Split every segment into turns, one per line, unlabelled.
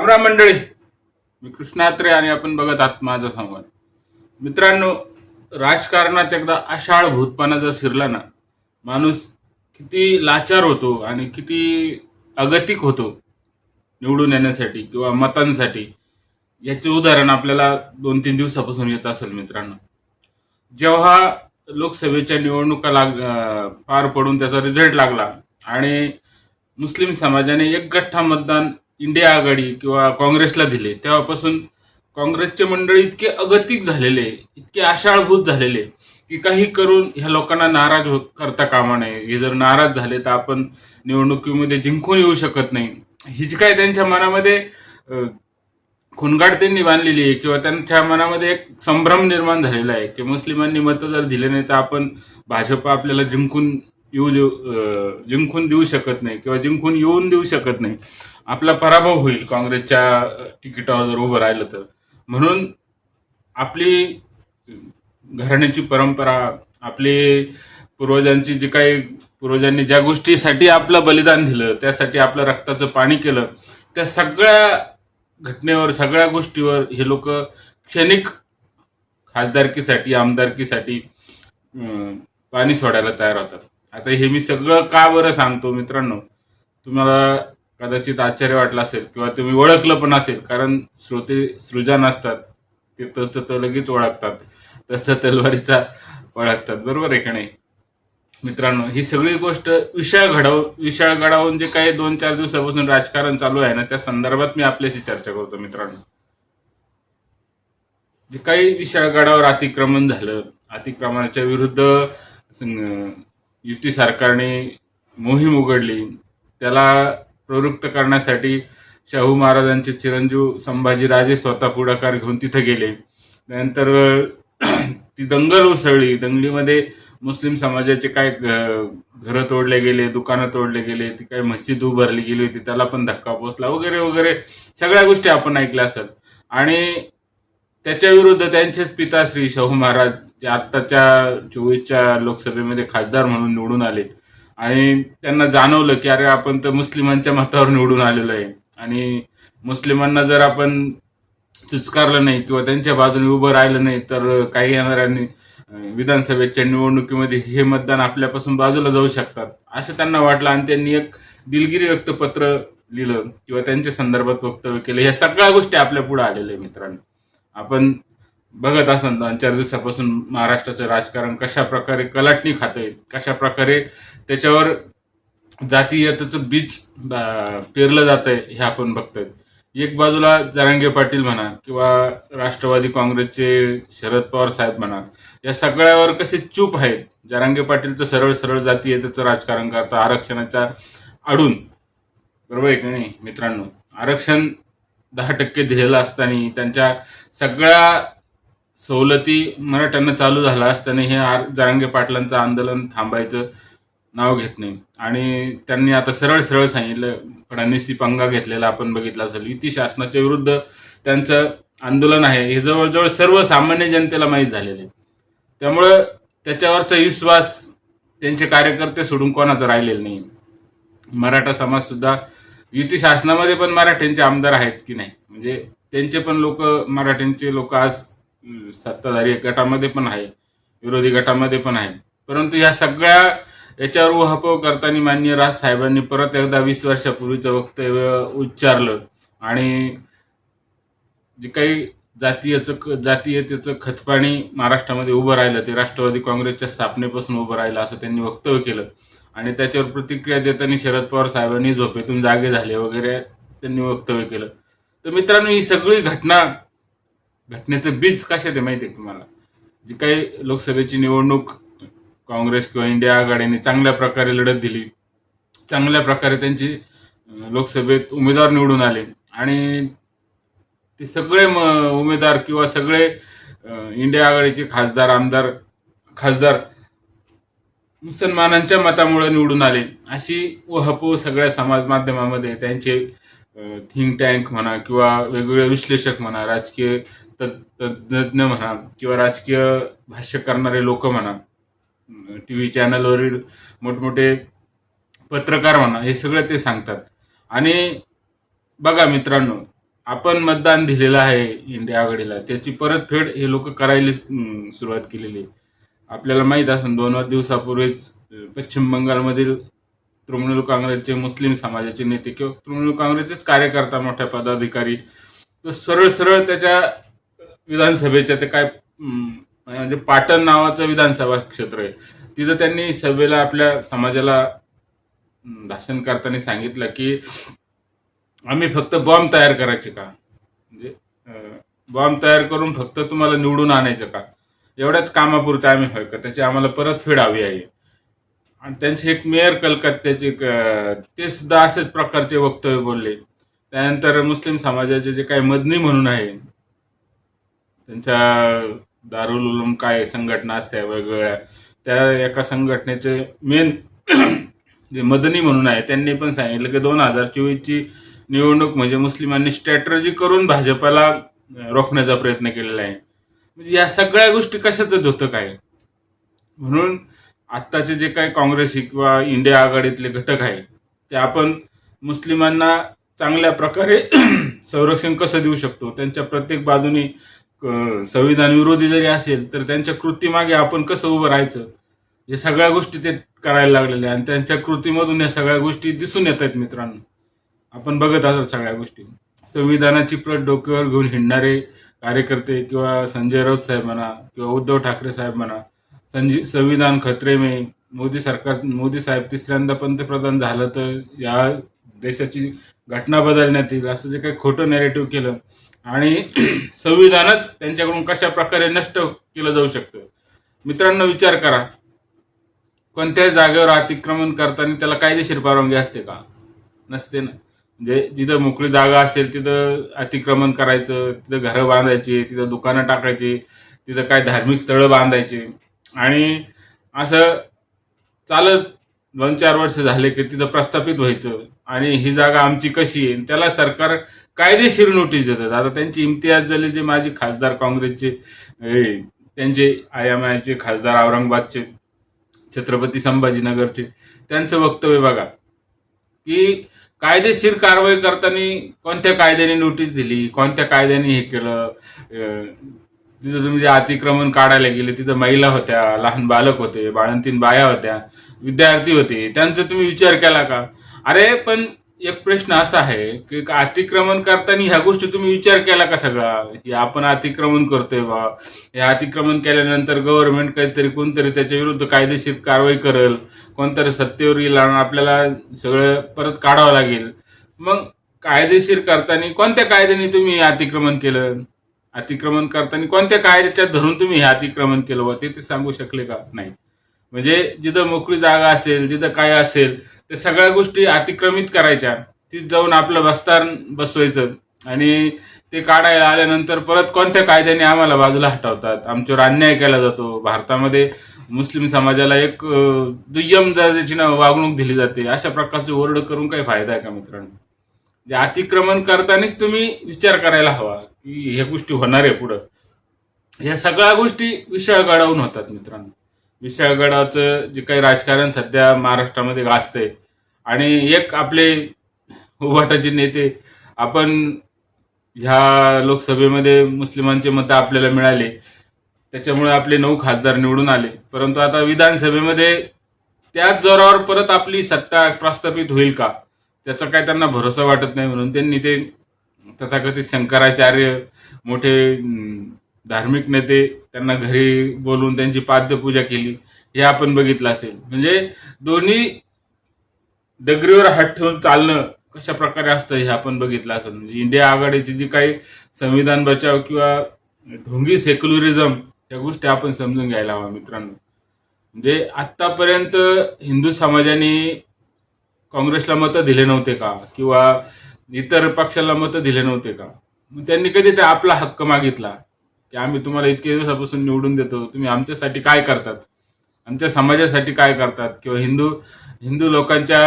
रामराम मंडळी मी कृष्णात्रे आणि आपण बघत आहात माझा संवाद मित्रांनो राजकारणात एकदा आषाढ भूतपणा जर शिरला ना माणूस किती लाचार होतो आणि किती अगतिक होतो निवडून येण्यासाठी किंवा मतांसाठी याचे उदाहरण आपल्याला दोन तीन दिवसापासून येत असेल मित्रांनो. जेव्हा लोकसभेच्या निवडणुका लाग पार पडून त्याचा रिझल्ट लागला आणि मुस्लिम समाजाने एक गठ्ठा मतदान इंडिया आघाडी किंवा काँग्रेसला दिले तेव्हापासून काँग्रेसचे मंडळी इतके अगतिक झालेले इतके आशाळभूत झालेले की काही करून ह्या लोकांना नाराज हो करता कामा नये. हे जर नाराज झाले तर आपण निवडणुकीमध्ये जिंकून येऊ शकत नाही. ही जी काय त्यांच्या मनामध्ये अं, खुणगाट त्यांनी बांधलेली आहे किंवा त्यांच्या मनामध्ये एक संभ्रम निर्माण झालेला आहे की मुस्लिमांनी मतं जर दिले नाही तर आपण भाजप आपल्याला जिंकून येऊ देऊ जिंकून देऊ शकत नाही किंवा जिंकून येऊन देऊ शकत नाही. आपला पराभव होईल काँग्रेसच्या तिकिटावर जर उभं राहिलं तर. म्हणून आपली घराण्याची परंपरा आपली पूर्वजांची जी काही पूर्वजांनी ज्या गोष्टीसाठी आपलं बलिदान दिलं त्यासाठी आपलं रक्ताचं पाणी केलं त्या सगळ्या घटनेवर सगळ्या गोष्टीवर हे लोक क्षणिक खासदारकीसाठी आमदारकीसाठी पाणी सोडायला तयार होतात. आता हे मी सगळं का बरं सांगतो मित्रांनो? तुम्हाला कदाचित आश्चर्य वाटलं असेल किंवा तुम्ही ओळखलं पण असेल. कारण श्रोते सृजन असतात. ते तसं तर लगेच ओळखतात. तसं तलवारीचा ओळखतात. बरोबर आहे का नाही? मित्रांनो ही सगळी गोष्ट विशाळ घडव विशाळ घडावून जे काही दोन चार दिवसापासून राजकारण चालू आहे ना त्या संदर्भात मी आपल्याशी चर्चा करतो मित्रांनो. जे काही विशाळ गडावर अतिक्रमण झालं अतिक्रमणाच्या विरुद्ध युती सरकारने मोहीम उघडली त्याला प्रवृत्त करण्यासाठी शाहू महाराजांचे चिरंजीव संभाजीराजे स्वतः पुढाकार घेऊन तिथे गेले. त्यानंतर ती दंगल उसळली. दंगलीमध्ये मुस्लिम समाजाचे काय घ- घरं तोडले गेले दुकानं तोडले गेले ती काय मस्जिद उभारली गेली होती त्याला पण धक्का पोचला वगैरे वगैरे. सगळ्या गोष्टी आपण ऐकल्या असत. आणि त्याच्या विरुद्ध त्यांचेच पिता श्री शाहू महाराज जे आत्ताच्या चोवीसच्या लोकसभेमध्ये खासदार म्हणून निवडून आले. आणि त्यांना जाणवलं की अरे आपण तर मुस्लिमांच्या मतावर निवडून आलेलो आहे. आणि मुस्लिमांना जर आपण चुचकारलं नाही किंवा त्यांच्या बाजूने उभं राहिलं नाही तर काही येणाऱ्यांनी विधानसभेच्या निवडणुकीमध्ये हे मतदान आपल्यापासून बाजूला जाऊ शकतात. असं त्यांना वाटलं आणि त्यांनी एक दिलगिरी व्यक्त पत्र लिहिलं किंवा त्यांच्या संदर्भात वक्तव्य केलं. ह्या सगळ्या गोष्टी आपल्या पुढे आलेल्या आहे मित्रांनो. आपण बघत असाल दोन चार दिवसापासून महाराष्ट्राचं राजकारण कशा प्रकारे कलाटणी खातंय कशा प्रकारे त्याच्यावर जातीयतेचं बीज पेरलं जात आहे हे आपण बघतोय. एक बाजूला जरांगे पाटील म्हणा किंवा राष्ट्रवादी काँग्रेसचे शरद पवार साहेब म्हणा या सगळ्यावर कसे चूप आहेत? जरांगे पाटील तर सरळ सरळ जातीयतेचं राजकारण करतं आरक्षणाच्या आडून. बरोबर आहे की नाही मित्रांनो? आरक्षण दहा टक्के दिलेलं असताना त्यांच्या सगळ्या सवलती मराठ्यांना चालू झाला असताना हे आर जारांगे पाटलांचं आंदोलन थांबायचं नाव घेत नाही. आणि त्यांनी आता सरळ सरळ सांगितलं फडणवीसी पंगा घेतलेला आपण बघितला असेल. युती शासनाच्या विरुद्ध त्यांचं आंदोलन आहे. हे जवळजवळ सर्वसामान्य जनतेला माहीत झालेलं आहे. त्यामुळं त्याच्यावरचा विश्वास त्यांचे कार्यकर्ते सोडून कोणाचा राहिलेला नाही. मराठा समाज सुद्धा युती शासनामध्ये पण मराठ्यांचे आमदार आहेत की नाही? म्हणजे त्यांचे पण लोक मराठ्यांचे लोक आज सत्ताधारी गटामध्ये पण आहे विरोधी गटामध्ये पण आहे. परंतु या सगळ्या याच्यावर उहापोह करताना माननीय राज साहेबांनी परत एकदा वीस वर्षापूर्वीचं वक्तव्य उच्चारलं आणि जे काही जातीयचं जातीयतेचं खतपाणी महाराष्ट्रामध्ये उभं राहिलं ते राष्ट्रवादी काँग्रेसच्या स्थापनेपासून उभं राहिलं असं त्यांनी वक्तव्य केलं. आणि त्याच्यावर प्रतिक्रिया देताना शरद पवार साहेबांनी झोपेतून जागे झाले वगैरे त्यांनी वक्तव्य केलं. तर मित्रांनो ही सगळी घटना घटनेचं बीज कशात आहे माहिती आहे तुम्हाला? जी काही लोकसभेची निवडणूक काँग्रेस किंवा इंडिया आघाडीने चांगल्या प्रकारे लढत दिली चांगल्या प्रकारे त्यांची लोकसभेत उमेदवार निवडून आले आणि ते सगळे म उमेदवार किंवा सगळे इंडिया आघाडीचे खासदार आमदार खासदार मुसलमानांच्या मतामुळे निवडून आले. अशी वहपो सगळ्या समाज माध्यमामध्ये त्यांचे थिंक टँक म्हणा किंवा वेगवेगळे विश्लेषक म्हणा राजकीय तज्ज्ञ म्हणा किंवा राजकीय भाष्य करणारे लोक म्हणा टी व्ही चॅनलवरील मोठमोठे पत्रकार म्हणा हे सगळं ते सांगतात आणि बघा मित्रांनो आपण मतदान दिलेलं आहे इंडिया आघाडीला त्याची परतफेड हे लोक करायला सुरुवात केलेली आहे. आपल्याला माहीत असेल दोन दिवसापूर्वीच पश्चिम बंगालमधील तृणमूल काँग्रेसचे मुस्लिम समाजाचे नेते किंवा तृणमूल काँग्रेसचेच कार्यकर्ता मोठ्या पदाधिकारी तो सरळ सरळ त्याच्या विधानसभेच्या ते काय म्हणजे पाटण नावाचं विधानसभा क्षेत्र आहे. तिथं त्यांनी सभेला आपल्या समाजाला भाषण करताना सांगितलं की आम्ही फक्त बॉम्ब तयार करायचे का? म्हणजे बॉम्ब तयार करून फक्त तुम्हाला निवडून आणायचं का? एवढ्याच कामापुरतं आम्ही होय का? त्याची आम्हाला परतफेड हवी आहे. आणि त्यांचे एक मेयर कलकत्त्याचे ते सुद्धा असेच प्रकारचे वक्तव्य बोलले. त्यानंतर मुस्लिम समाजाचे जे काही मदनी म्हणून आहे त्यांच्या दारुल उलम काय संघटना असत्या वेगवेगळ्या त्या एका संघटनेचे मेन जे मदनी म्हणून आहे त्यांनी पण सांगितलं की दोन हजार चोवीसची निवडणूक म्हणजे मुस्लिमांनी स्ट्रॅटर्जी करून भाजपाला रोखण्याचा प्रयत्न केलेला आहे. म्हणजे या सगळ्या गोष्टी कशातच होतं काय? म्हणून आत्ताचे जे काही काँग्रेसी किंवा इंडिया आघाडीतले घटक आहे ते आपण मुस्लिमांना चांगल्या प्रकारे संरक्षण कसं देऊ शकतो? त्यांच्या प्रत्येक बाजूनी संविधान विरोधी जरी असेल तर त्यांच्या कृतीमागे आपण कसं उभं राहायचं? या सगळ्या गोष्टी ते करायला लागलेल्या आणि त्यांच्या कृतीमधून या सगळ्या गोष्टी दिसून येत आहेत मित्रांनो. आपण बघत असाल सगळ्या गोष्टी. संविधानाची प्रत डोक्यावर घेऊन हिंडणारे कार्यकर्ते किंवा संजय राऊत साहेब म्हणा किंवा उद्धव ठाकरे साहेब म्हणा संजी संविधान खत्रे में मोदी सरकार मोदी साहेब तिसऱ्यांदा पंतप्रधान झालं तर या देशाची घटना बदलण्यात येईल असं जे काही खोटं नॅरेटिव्ह केलं आणि संविधानच त्यांच्याकडून कशा प्रकारे नष्ट केलं जाऊ शकतं? मित्रांनो विचार करा. कोणत्याही जागेवर अतिक्रमण करताना त्याला कायदेशीर परवानगी असते का? नसते ना. म्हणजे जिथं मोकळी जागा असेल तिथं अतिक्रमण करायचं तिथं घरं बांधायची तिथं दुकानं टाकायची तिथं काय धार्मिक स्थळं बांधायची. आणि असं चालत दोन चार वर्ष झाले की तिथं प्रस्थापित व्हायचं. आणि ही जागा आमची कशी आहे? त्याला सरकार कायदेशीर नोटीस देतात. आता त्यांची इम्तियाज झाले जे माजी खासदार काँग्रेसचे त्यांचे आय एम आयचे खासदार औरंगाबादचे छत्रपती संभाजीनगरचे त्यांचं वक्तव्य बघा. की कायदेशीर कारवाई करताना कोणत्या कायद्याने नोटीस दिली कोणत्या कायद्याने हे केलं तिथं तुम्ही जे अतिक्रमण काढायला गेले तिथं महिला होत्या लहान बालक होते बाळंतीन बाया होत्या विद्यार्थी होते त्यांचा तुम्ही विचार केला का? अरे पण एक प्रश्न असा आहे की अतिक्रमण करताना ह्या गोष्टी तुम्ही विचार केला का सगळा? की आपण अतिक्रमण करतोय बा. हे अतिक्रमण केल्यानंतर गव्हर्नमेंट काहीतरी कोणतरी त्याच्या विरुद्ध कायदेशीर कारवाई करेल. कोणतरी सत्तेवर येईल आणि आपल्याला सगळं परत काढावं लागेल. मग कायदेशीर करताना कोणत्या कायद्याने तुम्ही अतिक्रमण केलं? अतिक्रमण करताना कोणत्या कायद्याच्यात धरून तुम्ही हे अतिक्रमण केलं बा? ते ते सांगू शकले का? नाही. म्हणजे जिथं मोकळी जागा असेल जिथं काय असेल त्या सगळ्या गोष्टी अतिक्रमित करायच्या. तिथं जाऊन आपलं बस्तान बसवायचं. आणि ते काढायला आल्यानंतर परत कोणत्या कायद्याने आम्हाला बाजूला हटवतात? आमच्यावर अन्याय केला जातो. भारतामध्ये मुस्लिम समाजाला एक दुय्यम दर्जाची ना वागणूक दिली जाते. अशा प्रकारचे ओरड करून काही फायदा आहे का मित्रांनो? जे अतिक्रमण करतानाच तुम्ही विचार करायला हवा की ह्या गोष्टी होणार आहे पुढं. ह्या सगळ्या गोष्टी विशाळगडावून होतात मित्रांनो. विशाळगडाचं जे काही राजकारण सध्या महाराष्ट्रामध्ये गाजतंय आणि एक आपले उभाटाचे नेते आपण ह्या लोकसभेमध्ये मुस्लिमांचे मतं आपल्याला मिळाले त्याच्यामुळे आपले नऊ खासदार निवडून आले. परंतु आता विधानसभेमध्ये त्याच जोरावर परत आपली सत्ता प्रस्थापित होईल का? त्याचा काय त्यांना भरोसा वाटत नाही म्हणून त्यांनी ते तथाकथित शंकराचार्य मोठे धार्मिक नेते त्यांना घरी बोलवून त्यांची पाद्यपूजा केली हे आपण बघितलं असेल. म्हणजे दोन्ही डगरीवर हात ठेवून चालणं कशा प्रकारे असतं हे आपण बघितलं असं म्हणजे इंडिया आघाडीची जी काही संविधान बचाव किंवा ढोंगी सेक्युलरिझम या गोष्टी आपण समजून घ्यायला हवा मित्रांनो. म्हणजे आत्तापर्यंत हिंदू समाजाने काँग्रेसला मतं दिले नव्हते का? किंवा इतर पक्षाला मतं दिले नव्हते का? मग त्यांनी कधी ते आपला हक्क मागितला? की आम्ही तुम्हाला इतके दिवसापासून निवडून देतो तुम्ही आमच्यासाठी काय करतात? आमच्या समाजासाठी काय करतात? किंवा हिंदू हिंदू लोकांच्या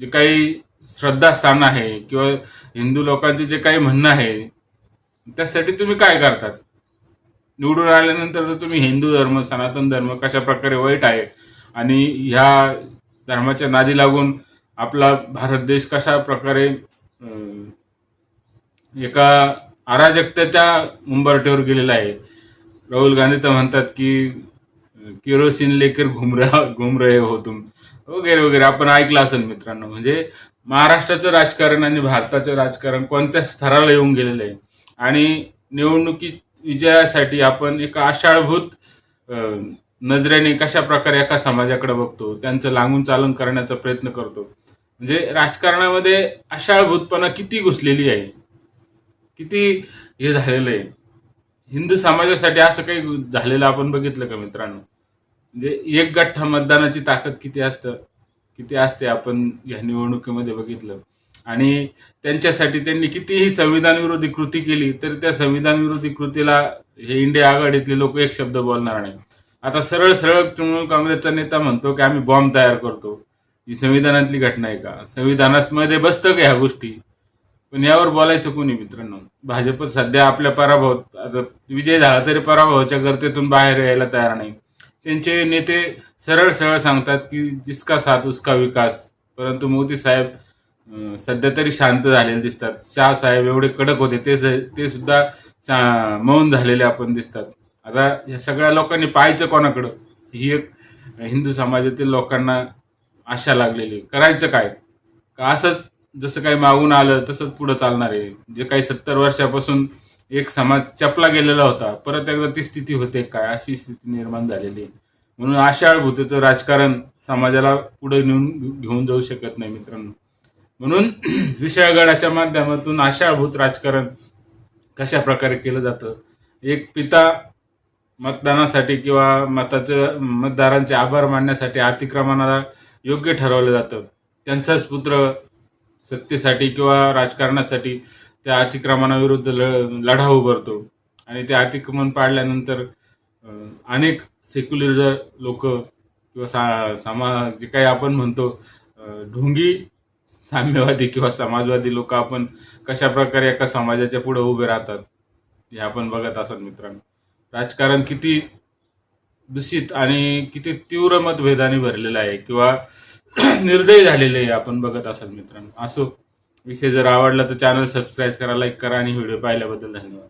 जे काही श्रद्धास्थान आहे किंवा हिंदू लोकांचे जे काही म्हणणं आहे त्यासाठी तुम्ही काय करतात? निवडून आल्यानंतर जर तुम्ही हिंदू धर्म सनातन धर्म कशा प्रकारे वाईट आहे आणि ह्या धर्माच्या नादी लागून आपला भारत देश कशा प्रकारे एका अराजकतेच्या उंबरठ्यावर गेलेला आहे? राहुल गांधी तर म्हणतात की केरोसिन लेकर घुम घुम रहे हो तुम. वगैरे वगैरे. आपण ऐकलं असेल मित्रांनो. म्हणजे महाराष्ट्राचं राजकारण आणि भारताचं राजकारण कोणत्या स्तराला येऊन गेलेलं आहे? आणि निवडणुकीत विजयासाठी आपण एका आषाढभूत नजरेने कशा प्रकारे एका समाजाकडे बघतो त्यांचं लागून चालन करण्याचा प्रयत्न करतो. म्हणजे राजकारणामध्ये आषाढभूतपणा किती घुसलेली आहे? किती हे झालेलं आहे? हिंदू समाजासाठी असं काही झालेलं आपण बघितलं का मित्रांनो? म्हणजे एक गठ्ठा मतदानाची ताकद किती असतं किती असते आपण या निवडणुकीमध्ये बघितलं. आणि त्यांच्यासाठी त्यांनी कितीही संविधान विरोधी कृती केली तरी त्या संविधान विरोधी कृतीला हे इंडिया आघाडीतले लोक एक शब्द बोलणार नाही आता सरळ सरळ तृणमूल काँग्रेसचा नेता म्हणतो की आम्ही बॉम्ब तयार करतो. ही संविधानातली घटना आहे का? संविधानामध्ये बसतं का ह्या गोष्टी? पण यावर बोलायचं कोणी मित्रांनो? भाजप सध्या आपल्या पराभव आता विजय झाला तरी पराभवाच्या गर्तेतून बाहेर यायला तयार नाही. त्यांचे नेते सरळ सरळ सांगतात की जिसका साथ उसका विकास. परंतु मोदी साहेब सध्या तरी शांत झालेले दिसतात. शाह साहेब एवढे कडक होते ते ते सुद्धा शा- मौन झालेले आपण दिसतात. आता या सगळ्या लोकांनी पाहायचं कोणाकडं? ही एक हिंदू समाजातील लोकांना आशा लागलेली करायचं काय? का असंच जसं काही मागून आलं तसंच पुढं चालणार आहे. जे काही सत्तर वर्षापासून एक समाज चपला गेलेला होता. परत एकदा ती स्थिती होते काय? अशी स्थिती निर्माण झालेली आहे. म्हणून आशाळभूतेचं राजकारण समाजाला पुढे नेऊन घेऊन जाऊ शकत नाही मित्रांनो. म्हणून विषयागडाच्या माध्यमातून आशाळभूत राजकारण कशा प्रकारे केलं जातं? एक पिता मतदानासाठी किंवा मताचं मतदारांचे आभार मानण्यासाठी अतिक्रमणाला योग्य ठरवलं जातं. त्यांचाच पुत्र सत्तेसाठी किंवा राजकारणासाठी त्या अतिक्रमणाविरुद्ध ल लढा उभारतो. आणि ते अतिक्रमण पाडल्यानंतर अनेक सेक्युलर लोक किंवा सा समा जे काही आपण म्हणतो ढोंगी साम्यवादी किंवा समाजवादी लोक आपण कशा प्रकारे एका समाजाच्या पुढे उभे राहतात हे आपण बघत असत मित्रांनो. राजकारण किती दूषित आणि किती तीव्र मतभेदाने भरलेलं आहे किंवा निर्दयी झालेलं आहे आपण बघत असाल मित्रांनो. असो विषय जर आवडला तर चॅनल सबस्क्राईब करा लाईक करा आणि व्हिडिओ पाहिल्याबद्दल धन्यवाद.